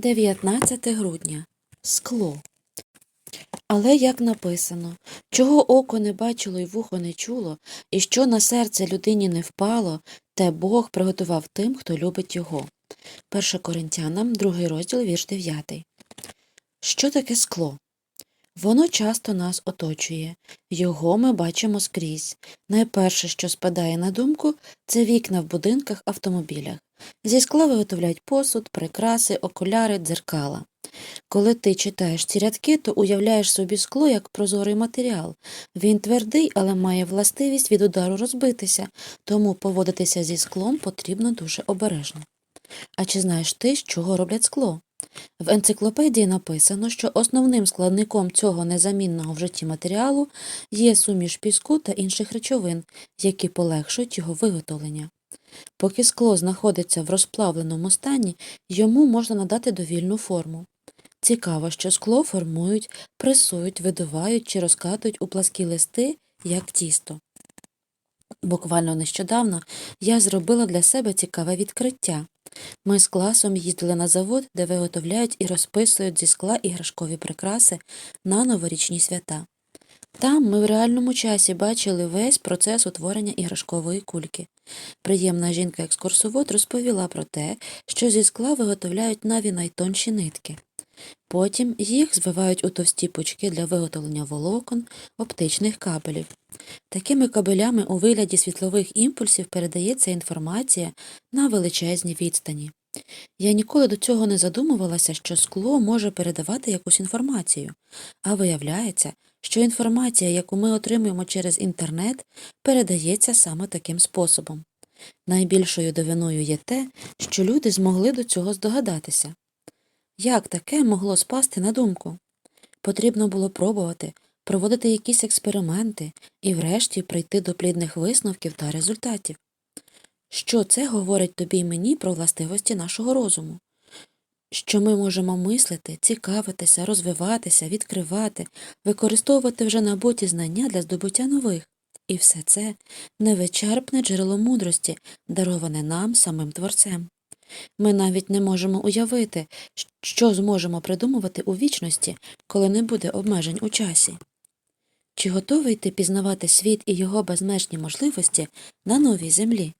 19 грудня. Скло. Але як написано, чого око не бачило й вухо не чуло, і що на серце людині не впало, те Бог приготував тим, хто любить його. 1 Коринтянам, 2 розділ, вірш 9. Що таке скло? Воно часто нас оточує, його ми бачимо скрізь. Найперше, що спадає на думку, це вікна в будинках, автомобілях. Зі скла виготовляють посуд, прикраси, окуляри, дзеркала. Коли ти читаєш ці рядки, то уявляєш собі скло як прозорий матеріал. Він твердий, але має властивість від удару розбитися, тому поводитися зі склом потрібно дуже обережно. А чи знаєш ти, з чого роблять скло? В енциклопедії написано, що основним складником цього незамінного в житті матеріалу є суміш піску та інших речовин, які полегшують його виготовлення. Поки скло знаходиться в розплавленому стані, йому можна надати довільну форму. Цікаво, що скло формують, пресують, видувають чи розкатують у пласкі листи, як тісто. Буквально нещодавно я зробила для себе цікаве відкриття. Ми з класом їздили на завод, де виготовляють і розписують зі скла іграшкові прикраси на новорічні свята. Там ми в реальному часі бачили весь процес утворення іграшкової кульки. Приємна жінка-екскурсовод розповіла про те, що зі скла виготовляють наві найтонші нитки. Потім їх звивають у товсті пучки для виготовлення волокон, оптичних кабелів. Такими кабелями у вигляді світлових імпульсів передається інформація на величезні відстані. Я ніколи до цього не задумувалася, що скло може передавати якусь інформацію, а виявляється, що інформація, яку ми отримуємо через інтернет, передається саме таким способом. Найбільшою дивиною є те, що люди змогли до цього здогадатися. Як таке могло спасти на думку? Потрібно було пробувати, проводити якісь експерименти і врешті прийти до плідних висновків та результатів. Що це говорить тобі й мені про властивості нашого розуму? Що ми можемо мислити, цікавитися, розвиватися, відкривати, використовувати вже набуті знання для здобуття нових. І все це невичерпне джерело мудрості, дароване нам самим Творцем. Ми навіть не можемо уявити, що зможемо придумувати у вічності, коли не буде обмежень у часі. Чи готовий ти пізнавати світ і його безмежні можливості на новій землі?